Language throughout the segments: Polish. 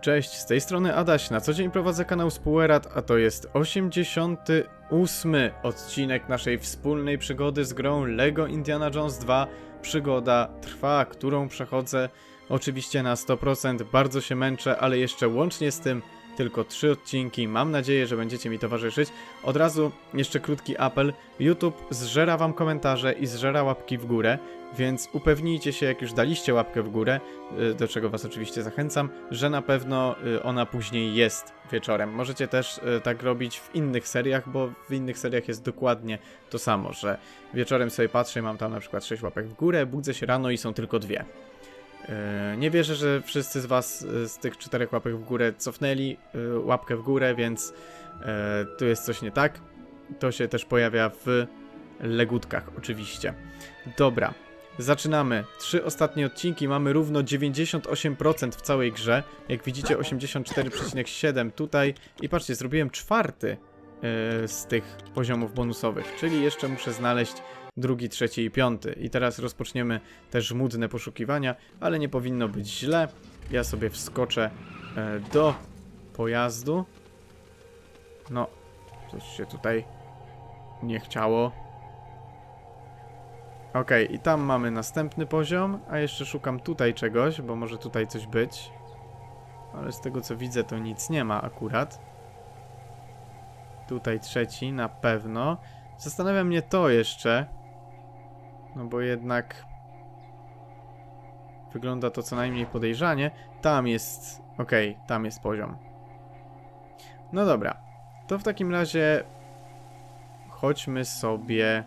Cześć, z tej strony Adaś. Na co dzień prowadzę kanał Spuerat, a to jest 88 odcinek naszej wspólnej przygody z grą LEGO Indiana Jones 2. Przygoda trwa, którą przechodzę oczywiście na 100%. Bardzo się męczę, ale jeszcze łącznie z tym tylko 3 odcinki. Mam nadzieję, że będziecie mi towarzyszyć. Od razu jeszcze krótki apel. YouTube zżera wam komentarze i zżera łapki w górę, więc upewnijcie się, jak już daliście łapkę w górę, y, do czego was oczywiście zachęcam, że na pewno y, ona później jest wieczorem. Możecie też y, tak robić w innych seriach, bo w innych seriach jest dokładnie to samo, że wieczorem sobie patrzę, mam tam na przykład 6 łapek w górę, budzę się rano i są tylko dwie. Yy, Nie wierzę, że wszyscy z Was yy, z tych czterech łapek w górę cofnęli yy, łapkę w górę, więc tu jest coś nie tak. To się też pojawia w legutkach, oczywiście. Dobra, zaczynamy. Trzy ostatnie odcinki, mamy równo 98% w całej grze. Jak widzicie, 84,7 tutaj. I patrzcie, zrobiłem czwarty z tych poziomów bonusowych, czyli jeszcze muszę znaleźć drugi, trzeci i piąty. I teraz rozpoczniemy te żmudne poszukiwania, ale nie powinno być źle. Ja sobie wskoczę e, do pojazdu. No, coś się tutaj nie chciało. Okej, i tam mamy następny poziom, a jeszcze szukam tutaj czegoś, bo może tutaj coś być. Ale z tego co widzę, to nic nie ma akurat. Tutaj trzeci, na pewno. Zastanawia mnie to jeszcze. No bo jednak wygląda to co najmniej podejrzanie. Tam jest. Okej, tam jest poziom. No dobra. To w takim razie chodźmy sobie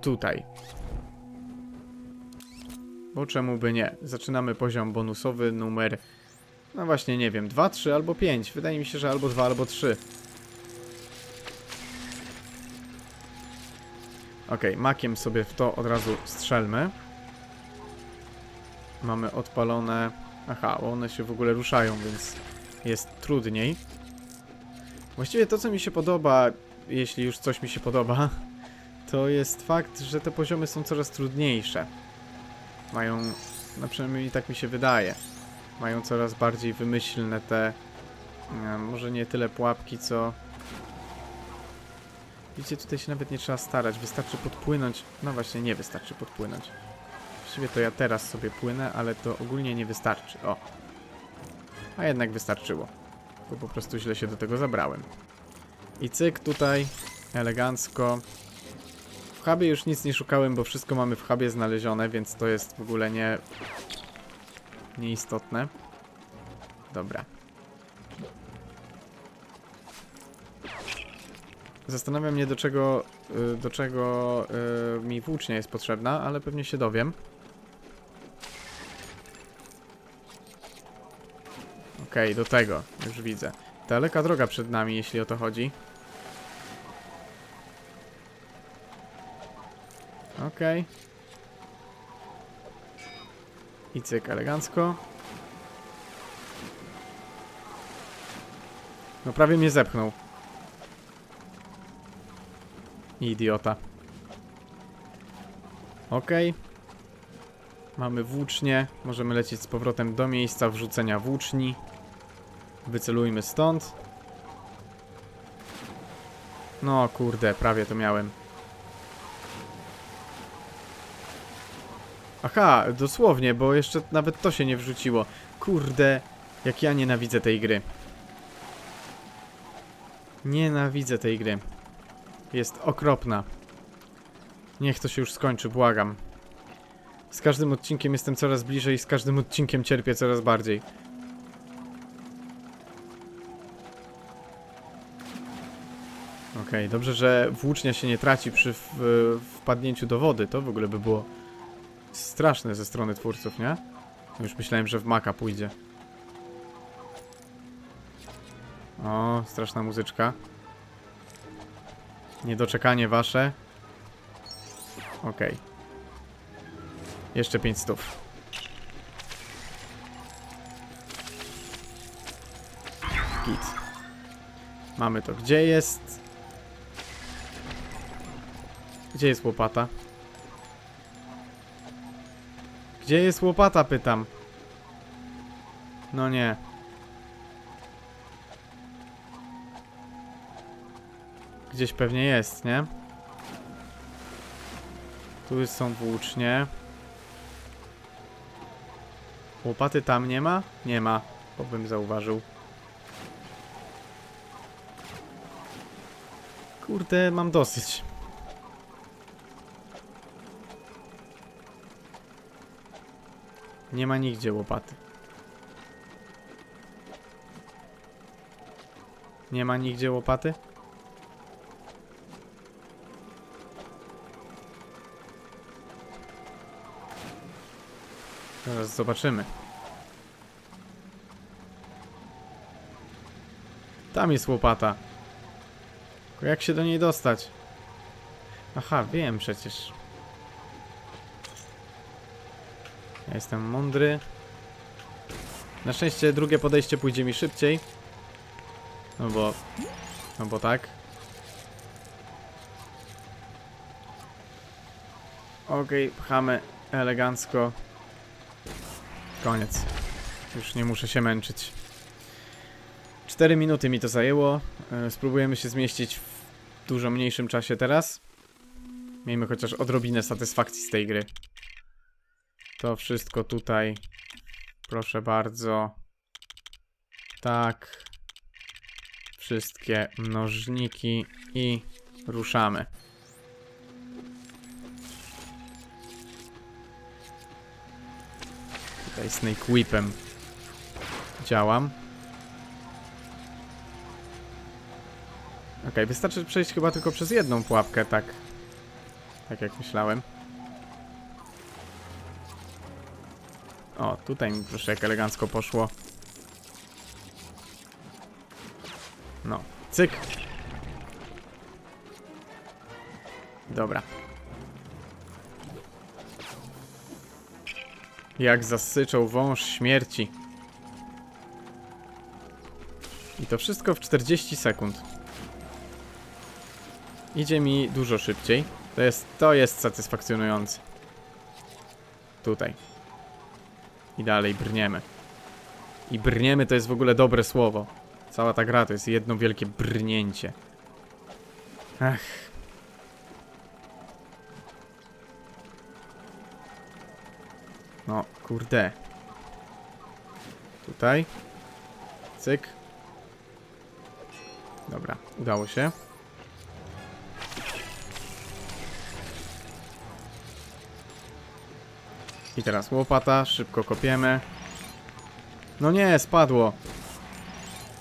tutaj. Bo czemu by nie? Zaczynamy poziom bonusowy numer. No właśnie, nie wiem, 2, 3 albo 5. Wydaje mi się, że albo 2, albo 3. Okej, makiem sobie w to od razu strzelmy. Mamy odpalone... Aha, bo one się w ogóle ruszają, więc jest trudniej. Właściwie to, co mi się podoba, jeśli już coś mi się podoba, to jest fakt, że te poziomy są coraz trudniejsze. Mają, na przynajmniej tak mi się wydaje, mają coraz bardziej wymyślne te, e, może nie tyle pułapki, co Widzicie, tutaj się nawet nie trzeba starać, wystarczy podpłynąć. No właśnie, nie wystarczy podpłynąć. Właściwie to ja teraz sobie płynę, ale to ogólnie nie wystarczy. O. A jednak wystarczyło. Bo po prostu źle się do tego zabrałem. I cyk tutaj, elegancko. W hubie już nic nie szukałem, bo wszystko mamy w hubie znalezione, więc to jest w ogóle nie... nieistotne. Dobra. Zastanawiam mnie do czego, y, do czego y, mi włócznia jest potrzebna, ale pewnie się dowiem. Okej, do tego, już widzę. Daleka droga przed nami, jeśli o to chodzi. Okej. I cyk, elegancko. No prawie mnie zepchnął. Idiota. Okej. Mamy włócznie. Możemy lecieć z powrotem do miejsca wrzucenia włóczni. Wycelujmy stąd. No kurde, prawie to miałem. Aha, dosłownie, bo jeszcze nawet to się nie wrzuciło. Kurde, jak ja nienawidzę tej gry. Nienawidzę tej gry. Jest okropna. Niech to się już skończy, błagam. Z każdym odcinkiem jestem coraz bliżej i z każdym odcinkiem cierpię coraz bardziej. Okej, dobrze, że włócznia się nie traci przy wpadnięciu do wody. To w ogóle by było straszne ze strony twórców, nie? Już myślałem, że w maka pójdzie. O, straszna muzyczka. Niedoczekanie wasze. Okej. Jeszcze 5 stów. Git. Mamy to. Gdzie jest... Gdzie jest łopata? Gdzie jest łopata, pytam. No nie. Gdzieś pewnie jest, nie? Tu są włócznie. Łopaty tam nie ma? Nie ma, bo bym zauważył. Kurde, mam dosyć. Nie ma nigdzie łopaty. Nie ma nigdzie łopaty? Zaraz zobaczymy. Tam jest łopata. Jak się do niej dostać? Aha, wiem przecież. Ja jestem mądry. Na szczęście drugie podejście pójdzie mi szybciej. No bo... No bo tak. Okej, pchamy elegancko. Koniec. Już nie muszę się męczyć. 4 minuty mi to zajęło. E, Spróbujemy się zmieścić w dużo mniejszym czasie teraz. Miejmy chociaż odrobinę satysfakcji z tej gry. To wszystko tutaj. Proszę bardzo. Tak. Wszystkie mnożniki i ruszamy. Tutaj Snake Whipem działam. Okej, wystarczy przejść chyba tylko przez jedną pułapkę, tak. Tak jak myślałem. O, tutaj mi proszę jak elegancko poszło. No, cyk. Dobra. Jak zasyczał wąż śmierci. I to wszystko w 40 sekund. Idzie mi dużo szybciej. To jest, to jest satysfakcjonujące. Tutaj. I dalej brniemy. I brniemy to jest w ogóle dobre słowo. Cała ta gra to jest jedno wielkie brnięcie. Ach. No, kurde. Tutaj. Cyk. Dobra, udało się. I teraz łopata, szybko kopiemy. No nie, spadło.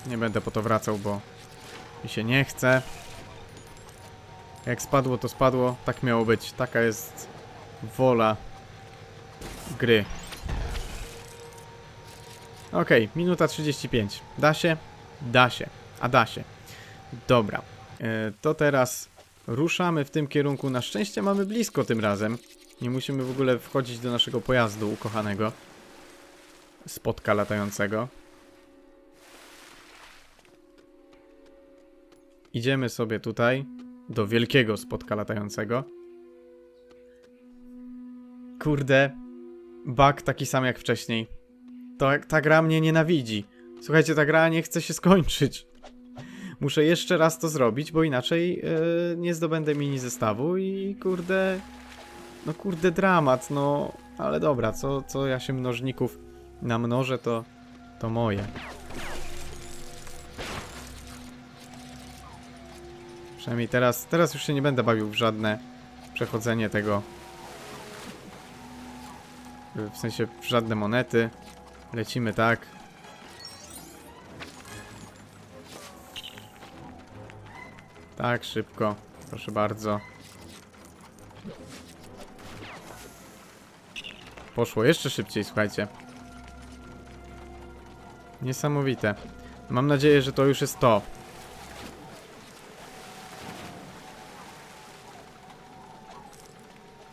Nie będę po to wracał, bo mi się nie chce. Jak spadło, to spadło. Tak miało być. Taka jest wola gry. Okej, minuta 35. Da się? Da się. A da się. Dobra. E, to teraz ruszamy w tym kierunku. Na szczęście mamy blisko tym razem. Nie musimy w ogóle wchodzić do naszego pojazdu ukochanego. Spotka latającego. Idziemy sobie tutaj do wielkiego spotka latającego. Kurde, bug taki sam jak wcześniej. To, ta gra mnie nienawidzi. Słuchajcie, ta gra nie chce się skończyć. Muszę jeszcze raz to zrobić, bo inaczej yy, nie zdobędę mini zestawu i kurde... No kurde dramat, no... Ale dobra, co, co ja się mnożników namnożę, to, to moje. Przynajmniej teraz, teraz już się nie będę bawił w żadne przechodzenie tego. W sensie żadne monety. Lecimy tak. Tak, szybko. Proszę bardzo. Poszło jeszcze szybciej, słuchajcie. Niesamowite. Mam nadzieję, że to już jest to.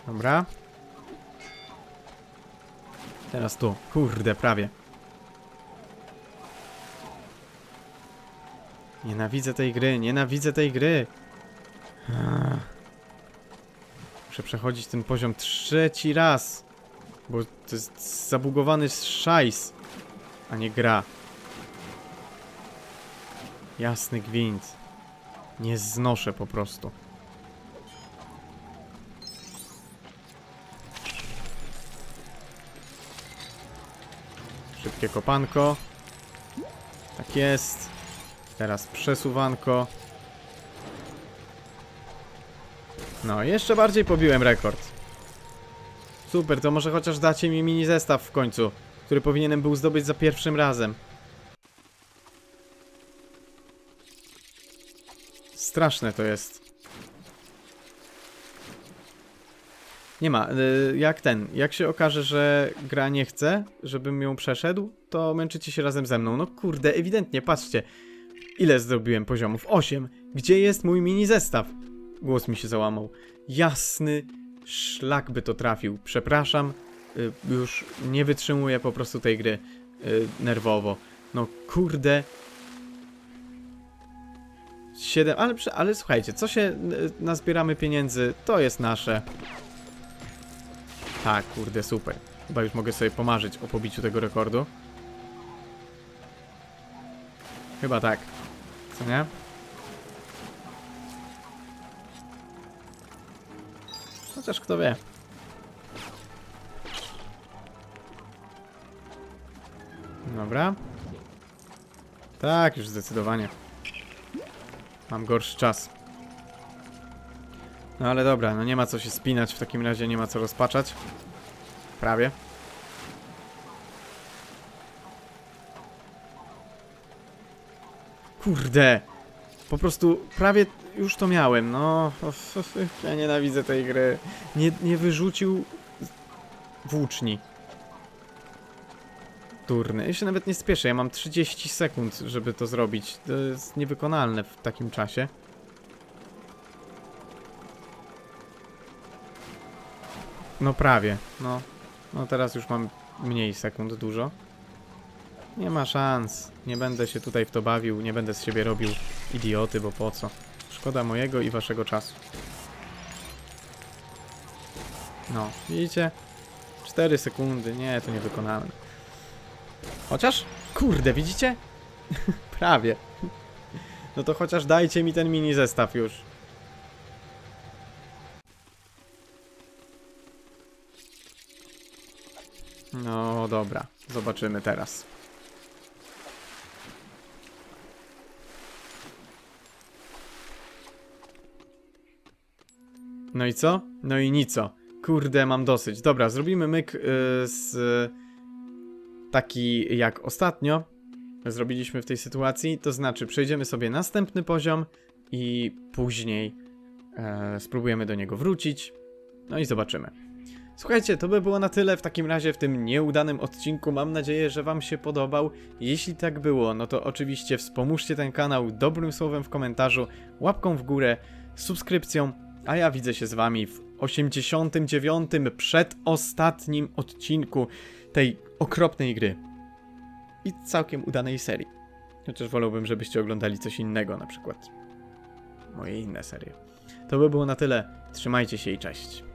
Dobra. Teraz tu. Kurde, prawie. Nienawidzę tej gry, nienawidzę tej gry. Muszę przechodzić ten poziom trzeci raz. Bo to jest zabugowany szajs. a nie gra. Jasny gwint. Nie znoszę po prostu. Szybkie kopanko. Tak jest. Teraz przesuwanko. No, jeszcze bardziej pobiłem rekord. Super, to może chociaż dacie mi mini zestaw w końcu, który powinienem był zdobyć za pierwszym razem. Straszne to jest. Nie ma. y, Jak ten, jak się okaże, że gra nie chce, żebym ją przeszedł, to męczycie się razem ze mną. No kurde, ewidentnie, patrzcie. Ile zrobiłem poziomów? 8. Gdzie jest mój mini zestaw? Głos mi się załamał. Jasny szlak by to trafił. Przepraszam, y, już nie wytrzymuję po prostu tej gry y, nerwowo. No kurde. 7, ale, ale słuchajcie, co się nazbieramy pieniędzy, to jest nasze. Tak, kurde, super. Chyba już mogę sobie pomarzyć o pobiciu tego rekordu. Chyba tak. Co nie? Chociaż kto wie. Dobra. Tak, już zdecydowanie. Mam gorszy czas. No ale dobra, no nie ma co się spinać, w takim razie nie ma co rozpaczać. Prawie. Kurde. Po prostu prawie już to miałem, no. Ja nienawidzę tej gry. Nie, nie wyrzucił włóczni. Turny. Ja się nawet nie spieszę, ja mam 30 sekund, żeby to zrobić. To jest niewykonalne w takim czasie. No prawie, no. No teraz już mam mniej sekund dużo. Nie ma szans. Nie będę się tutaj w to bawił, nie będę z siebie robił idioty, bo po co? Szkoda mojego i waszego czasu. No, widzicie? 4 sekundy, nie, to niewykonalne. Chociaż, kurde, widzicie? Prawie. No to chociaż dajcie mi ten mini zestaw już. No dobra, zobaczymy teraz. No i co? No i nico. Kurde, mam dosyć. Dobra, zrobimy myk y, z taki jak ostatnio zrobiliśmy w tej sytuacji. To znaczy, przejdziemy sobie następny poziom i później e, spróbujemy do niego wrócić. No i zobaczymy. Słuchajcie, to by było na tyle w takim razie w tym nieudanym odcinku. Mam nadzieję, że Wam się podobał. Jeśli tak było, no to oczywiście wspomóżcie ten kanał dobrym słowem w komentarzu, łapką w górę, subskrypcją, a ja widzę się z Wami w 89. przedostatnim odcinku tej okropnej gry. I całkiem udanej serii. Chociaż wolałbym, żebyście oglądali coś innego, na przykład moje inne serie. To by było na tyle. Trzymajcie się i cześć.